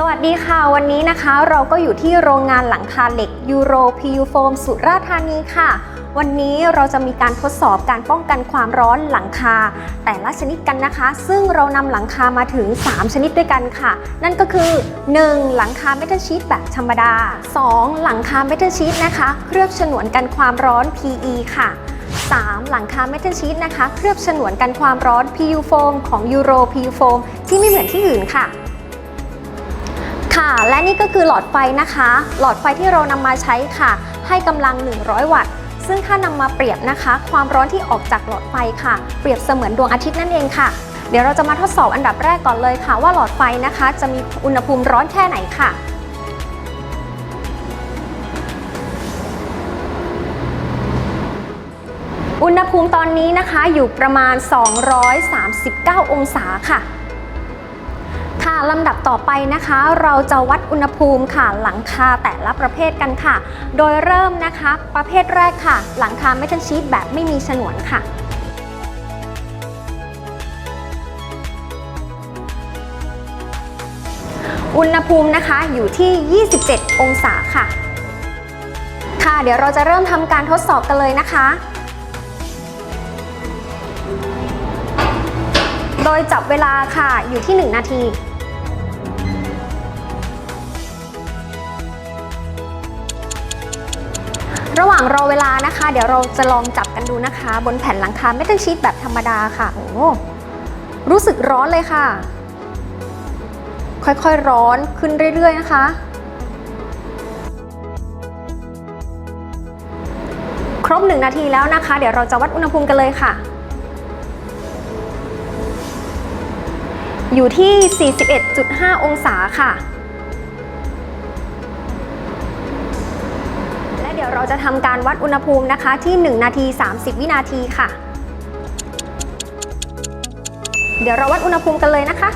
สวัสดีค่ะ วันนี้นะคะเราก็อยู่ที่โรงงานหลังคาเหล็กยูโรพียูโฟมสุราษฎร์ธานีค่ะ วันนี้เราจะมีการทดสอบการป้องกันความร้อนหลังคา แต่ละชนิดกันนะคะ ซึ่งเรานำหลังคามาถึง 3 ชนิดด้วยกันค่ะ นั่นก็คือ 1. หลังคาเมทัลชีตแบบธรรมดา 2. หลังคาเมทัลชีตนะคะ เคลือบฉนวนกันความร้อน PE ค่ะ 3. หลังคาเมทัลชีตนะคะ เคลือบฉนวนกันความร้อน PU Foam ของ Euro PU Foam ที่ไม่เหมือนที่อื่นค่ะ ค่ะ และนี่ก็คือหลอดไฟนะคะ หลอดไฟที่เรานำมาใช้ค่ะ ให้กำลัง 100 วัตต์ ซึ่งถ้านำมาเปรียบนะคะ ความร้อนที่ออกจากหลอดไฟค่ะ เปรียบเสมือนดวงอาทิตย์นั่นเองค่ะ เดี๋ยวเราจะมาทดสอบอันดับแรกก่อนเลยค่ะ ว่าหลอดไฟนะคะ จะมีอุณหภูมิร้อนแค่ไหนค่ะอุณหภูมิตอนนี้นะคะอยู่ประมาณ 239 องศาค่ะ ค่ะลำดับต่อไปนะคะ เราจะวัดอุณหภูมิค่ะ หลังคาแต่ละประเภทกันค่ะ โดยเริ่มนะคะ ประเภทแรกค่ะ หลังคาเมทัลชีตแบบไม่มีฉนวนค่ะอุณหภูมินะคะอยู่ที่ 27 องศาค่ะ ค่ะ เดี๋ยวเราจะเริ่มทำการทดสอบกันเลยนะคะ โดยจับเวลาค่ะอยู่ที่ 1 นาที ระหว่างรอเวลานะคะ เดี๋ยวเราจะลองจับกันดูนะคะ บนแผ่นหลังคาเมทัลชีตแบบธรรมดาค่ะโอ้รู้สึกร้อนเลยค่ะ ค่อยๆร้อนขึ้นเรื่อยๆนะคะ ครบ1นาทีแล้วนะคะ เดี๋ยวเราจะวัดอุณหภูมิกันเลยค่ะ อยู่ที่ 41.5 องศาค่ะ เดี๋ยวเราจะทำการวัดอุณหภูมินะคะ ที่ 1 นาที 30 วินาทีค่ะ เดี๋ยวเราวัดอุณหภูมิกันเลยนะคะ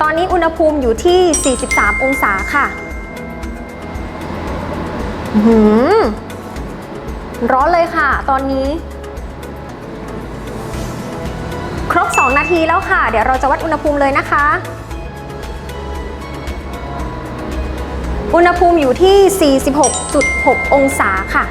ตอนนี้อุณหภูมิอยู่ที่ 43 องศาค่ะหือร้อนเลยค่ะ ตอนนี้ ครบ 2 นาทีแล้วค่ะ เดี๋ยวเราจะวัดอุณหภูมิเลยนะคะ อุณหภูมิอยู่ที่ 46.6 องศาค่ะ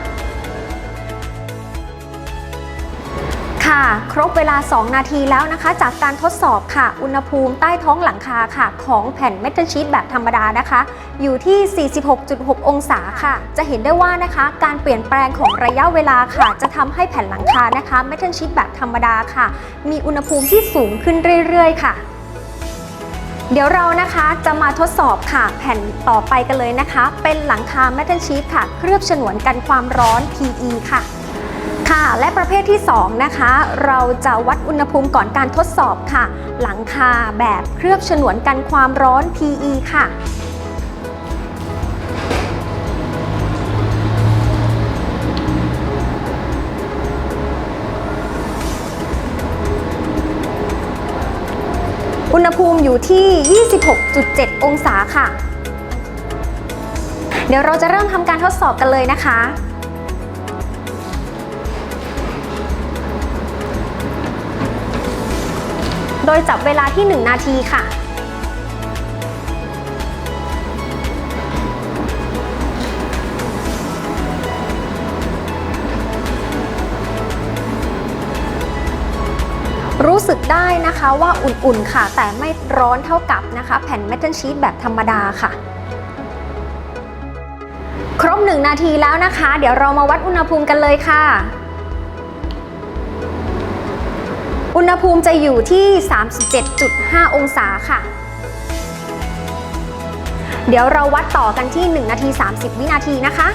ค่ะ ครบเวลา 2 นาทีแล้วนะคะ จากการทดสอบค่ะ อุณหภูมิใต้ท้องหลังคาค่ะ ของแผ่นเมทัลชีตแบบธรรมดานะคะ อยู่ที่ 46.6 องศาค่ะ จะเห็นได้ว่านะคะ การเปลี่ยนแปลงของระยะเวลาค่ะ จะทำให้แผ่นหลังคานะคะเมทัลชีตแบบธรรมดาค่ะ มีอุณหภูมิที่สูงขึ้นเรื่อย ๆ ค่ะ เดี๋ยวเรานะคะจะมาทดสอบค่ะแผ่นต่อไปกันเลยนะคะ เป็นหลังคาแมทัลชีตค่ะ เคลือบฉนวนกันความร้อน PE ค่ะค่ะและประเภทที่ 2 นะคะ เราจะวัดอุณหภูมิก่อนการทดสอบค่ะ หลังคาแบบเคลือบฉนวนกันความร้อน PE ค่ะ ณหภูมิอยู่ที่ 26.7 องศาค่ะ เดี๋ยวเราจะเริ่มทำการทดสอบกันเลยนะคะโดยจับเวลาที่ 1 นาทีค่ะ ได้นะคะว่าอุ่นๆค่ะ แต่ไม่ร้อนเท่ากับนะคะ แผ่นเมทัลชีตแบบธรรมดาค่ะ ครบ 1 นาทีแล้วนะคะ เดี๋ยวเรามาวัดอุณหภูมิกันเลยค่ะ อุณหภูมิจะอยู่ที่ 37.5 องศาค่ะ เดี๋ยวเราวัดต่อกันที่ 1 นาที 30 วินาทีนะคะ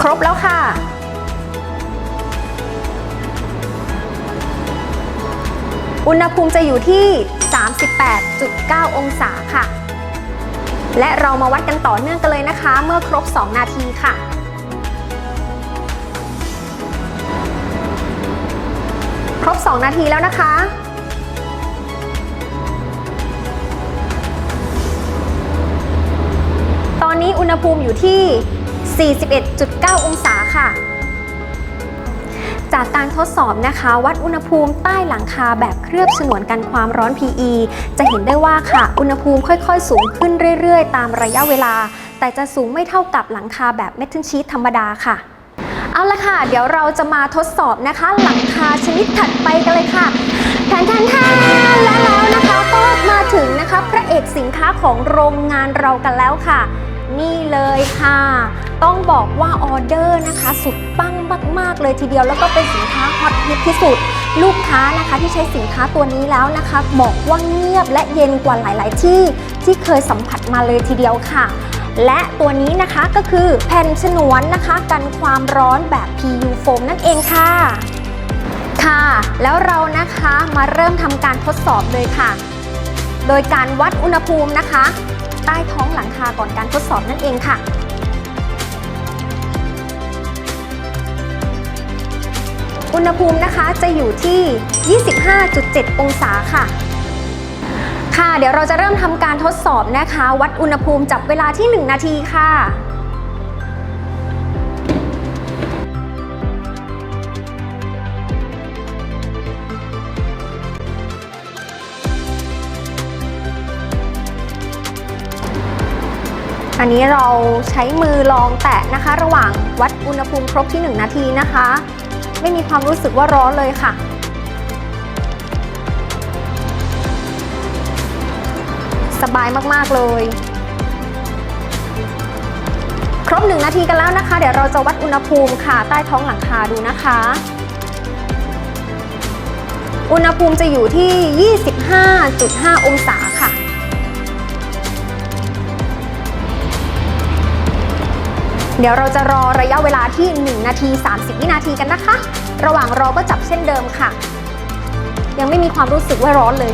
ครบแล้วค่ะ อุณหภูมิจะอยู่ที่ 38.9 องศาค่ะ และเรามาวัดกันต่อเนื่องกันเลยนะคะ เมื่อครบ 2 นาทีค่ะครบ 2 นาทีแล้วนะคะ ตอนนี้อุณหภูมิอยู่ที่ 41.9 องศาค่ะ จากการทดสอบนะคะ วัดอุณหภูมิใต้หลังคาแบบเคลือบฉนวนกันความร้อน PE จะเห็นได้ว่าค่ะ อุณหภูมิค่อยๆ สูงขึ้นเรื่อยๆ ตามระยะเวลา แต่จะสูงไม่เท่ากับหลังคาแบบเมทัลชีทธรรมดาค่ะเอาละค่ะ เดี๋ยวเราจะมาทดสอบนะคะ หลังคาชนิดถัดไปกันเลยค่ะแทนแทนแทนและแล้วนะคะก็มาถึงนะคะ พระเอกสินค้าของโรงงานเรากันแล้วค่ะ นี่เลยค่ะ ต้องบอกว่าออเดอร์นะคะ สุดปังมาก ๆ เลยทีเดียวแล้วก็เป็นสินค้าฮอตฮิตที่สุด ลูกค้านะคะที่ใช้สินค้าตัวนี้แล้วนะคะ บอกว่าเงียบและเย็นกว่าหลาย ๆ ที่ที่เคยสัมผัสมาเลยทีเดียวค่ะและตัวนี้นะคะก็คือแผ่นฉนวนนะคะ กันความร้อนแบบ PU foam นั่นเองค่ะ ค่ะ แล้วเรานะคะมาเริ่มทำการทดสอบเลยค่ะ โดยการวัดอุณหภูมินะคะ ใต้ท้องหลังคาก่อนการทดสอบนั่นเองค่ะอุณหภูมินะคะจะอยู่ที่ 25.7 องศาค่ะ ค่ะ เดี๋ยวเราจะเริ่มทำการทดสอบนะคะ วัดอุณหภูมิจับเวลาที่ 1 นาทีค่ะ อันนี้เราใช้มือลองแตะนะคะ ระหว่างวัดอุณหภูมิครบที่ 1 นาทีนะคะ ไม่มีความรู้สึกว่าร้อนเลยค่ะ สบายมากๆเลย ครบ 1 นาทีกันแล้วนะคะ เดี๋ยวเราจะวัดอุณหภูมิค่ะ ใต้ท้องหลังคาดูนะคะ อุณหภูมิจะอยู่ที่ 25.5 องศา เดี๋ยวเราจะรอระยะเวลาที่ 1 นาที 30 วินาทีกันนะคะ ระหว่างรอก็จับเช่นเดิมค่ะ ยังไม่มีความรู้สึกว่าร้อนเลย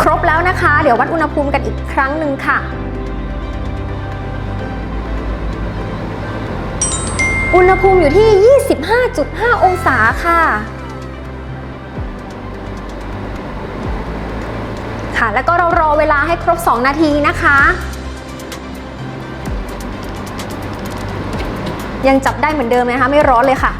ครบแล้วนะคะ เดี๋ยววัดอุณหภูมิกันอีกครั้งหนึ่งค่ะ อุณหภูมิอยู่ที่ 25.5 องศาค่ะ ค่ะ แล้วก็เรารอเวลาให้ครบ 2 นาทีนะคะ ยังจับได้เหมือนเดิมนะคะ ไม่ร้อนเลยค่ะ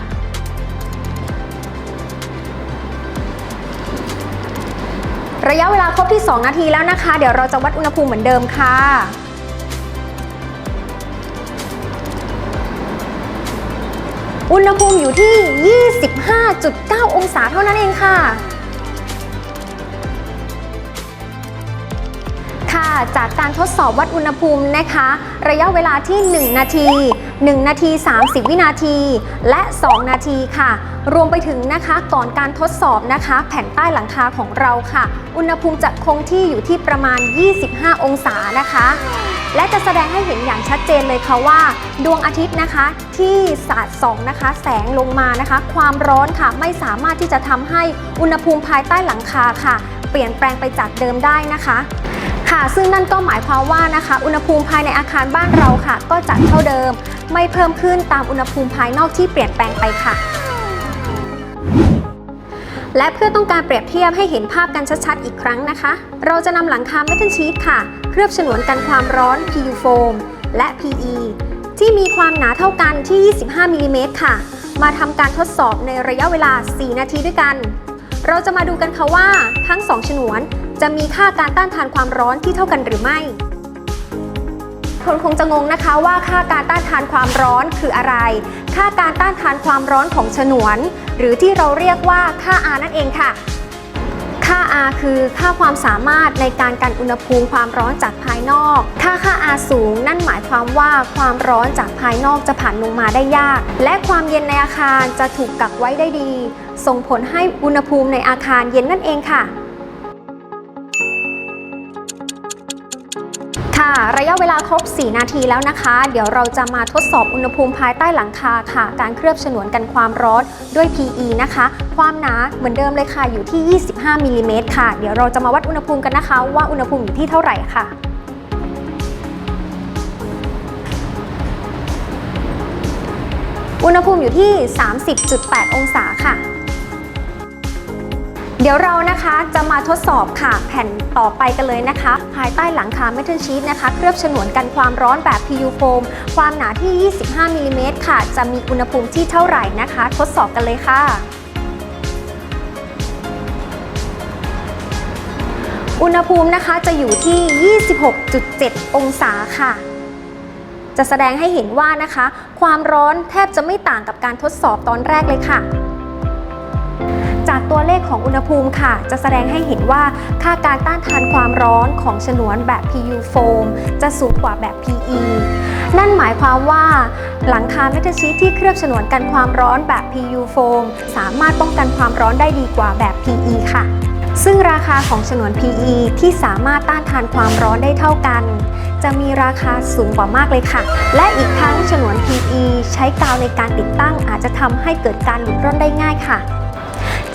ระยะเวลาครบที่ 2 นาทีแล้วนะคะ เดี๋ยวเราจะวัดอุณหภูมิเหมือนเดิมค่ะอุณหภูมิอยู่ที่ 25.9 องศาเท่านั้นเองค่ะ จากการทดสอบวัดอุณหภูมินะคะ ระยะเวลาที่ 1 นาที 1 นาที 30 วินาที และ 2 นาทีค่ะ รวมไปถึงนะคะก่อนการทดสอบนะคะ แผ่นใต้หลังคาของเราค่ะ อุณหภูมิจะคงที่อยู่ที่ประมาณ 25 องศานะคะและจะแสดงให้เห็นอย่างชัดเจนเลยค่ะว่า ดวงอาทิตย์นะคะที่สาดส่องนะคะ แสงลงมานะคะ ความร้อนค่ะไม่สามารถที่จะทำให้อุณหภูมิภายใต้หลังคาค่ะ เปลี่ยนแปลงไปจากเดิมได้นะคะค่ะซึ่งนั่นก็หมายความว่านะคะ อุณหภูมิภายในอาคารบ้านเราค่ะ ก็จะเท่าเดิม ไม่เพิ่มขึ้นตามอุณหภูมิภายนอกที่เปลี่ยนแปลงไปค่ะ และเพื่อต้องการเปรียบเทียบให้เห็นภาพกันชัดๆอีกครั้งนะคะ เราจะนำหลังคาเมทัลชีทค่ะ เคลือบฉนวนกันความร้อน PU foam และ PE ที่มีความหนาเท่ากันที่ 25มิลลิเมตรค่ะ มาทำการทดสอบในระยะเวลา 4 นาทีด้วยกัน เราจะมาดูกันค่ะว่าทั้ง 2 ฉนวนจะมีค่าการต้านทานความร้อนที่เท่ากันหรือไม่คนคงจะงงนะคะว่าค่าการต้านทานความร้อนคืออะไร ค่าการต้านทานความร้อนของฉนวน หรือที่เราเรียกว่าค่า R นั่นเองค่ะ ค่า R คือค่าความสามารถในการกันอุณหภูมิความร้อนจากภายนอก ถ้าค่า R สูง นั่นหมายความว่าความร้อนจากภายนอกจะผ่านลงมาได้ยาก และความเย็นในอาคารจะถูกกักไว้ได้ดี ส่งผลให้อุณหภูมิในอาคารเย็นนั่นเองค่ะ ระยะเวลาครบ 4 นาทีแล้วนะคะ เดี๋ยวเราจะมาทดสอบอุณหภูมิภายใต้หลังคาค่ะ การเคลือบฉนวนกันความร้อนด้วย PE นะคะ ความหนาเหมือนเดิมเลยค่ะอยู่ที่ 25มิลลิเมตรค่ะ เดี๋ยวเราจะมาวัดอุณหภูมิกันนะคะ ว่าอุณหภูมิอยู่ที่เท่าไหร่ค่ะอุณหภูมิอยู่ที่ 30.8 องศาค่ะ เดี๋ยวเรานะคะจะมาทดสอบค่ะแผ่นต่อไปกันเลยนะคะ ภายใต้หลังคาเมทัลชีตนะคะ เคลือบฉนวนกันความร้อนแบบ PU foam ความหนาที่ 25มิลลิเมตรค่ะ จะมีอุณหภูมิที่เท่าไหร่นะคะ ทดสอบกันเลยค่ะอุณหภูมินะคะจะอยู่ที่ 26.7 องศาค่ะ จะแสดงให้เห็นว่านะคะ ความร้อนแทบจะไม่ต่างกับการทดสอบตอนแรกเลยค่ะ จากตัวเลขของอุณหภูมิค่ะ จะแสดงให้เห็นว่าค่าการต้านทานความร้อนของฉนวนแบบ PU foam จะสูงกว่าแบบ PE นั่นหมายความว่า หลังคาเมทัลชีทที่เคลือบฉนวนกันความร้อนแบบ PU foam สามารถป้องกันความร้อนได้ดีกว่าแบบ PE ค่ะซึ่งราคาของฉนวน PE ที่สามารถต้านทานความร้อนได้เท่ากัน จะมีราคาสูงกว่ามากเลยค่ะ และอีกทั้งฉนวน PE ใช้กาวในการติดตั้งอาจจะทำให้เกิดการหลุดร่อนได้ง่ายค่ะ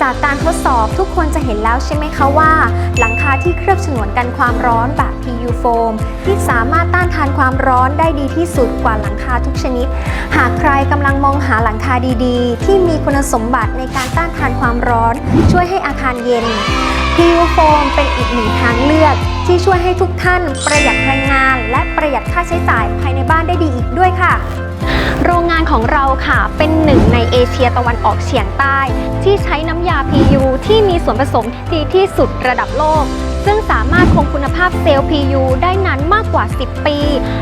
จากการทดสอบทุกคนจะเห็นแล้วใช่ไหมคะว่า หลังคาที่เคลือบฉนวนกันความร้อนแบบ PU foam ที่สามารถต้านทานความร้อนได้ดีที่สุดกว่าหลังคาทุกชนิด หากใครกำลังมองหาหลังคาดีๆ ที่มีคุณสมบัติในการต้านทานความร้อน ช่วยให้อาคารเย็น PU foam เป็นอีกหนึ่งทางเลือกที่ช่วยให้ทุกท่านประหยัดพลังงาน และประหยัดค่าใช้จ่ายภายในบ้านได้ดีอีกด้วยค่ะ โรงงานของเราค่ะเป็นหนึ่งในเอเชียตะวันออกเฉียงใต้ ที่ใช้น้ำยา PU ที่มีส่วนผสมดีที่สุดระดับโลก ซึ่งสามารถคงคุณภาพเซลล์ PU ได้นานมากกว่า 10 ปี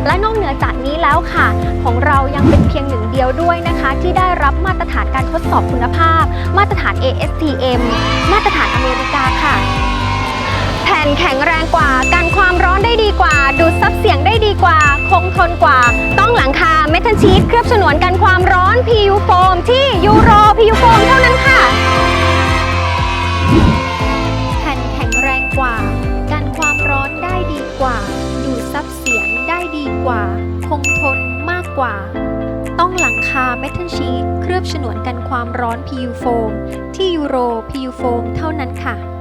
และนอกเหนือจากนี้แล้วค่ะ ของเรายังเป็นเพียงหนึ่งเดียวด้วยนะคะ ที่ได้รับมาตรฐานการทดสอบคุณภาพ มาตรฐาน ASTM มาตรฐานอเมริกาค่ะ ผ่นแข็งแรงกว่า กันความร้อนได้ดีกว่า ดูดซับเสียงได้ดีกว่า คงทนกว่า ต้องหลังคาเมทัลชีตเคลือบฉนวนกันความร้อน PU foam ที่ยูโร PU foam เท่านั้นค่ะ แผ่นแข็งแรงกว่า กันความร้อนได้ดีกว่า ดูดซับเสียงได้ดีกว่า คงทนมากกว่า ต้องหลังคาเมทัลชีตเคลือบฉนวนกันความร้อน PU foam ที่ยูโร PU foam เท่านั้นค่ะ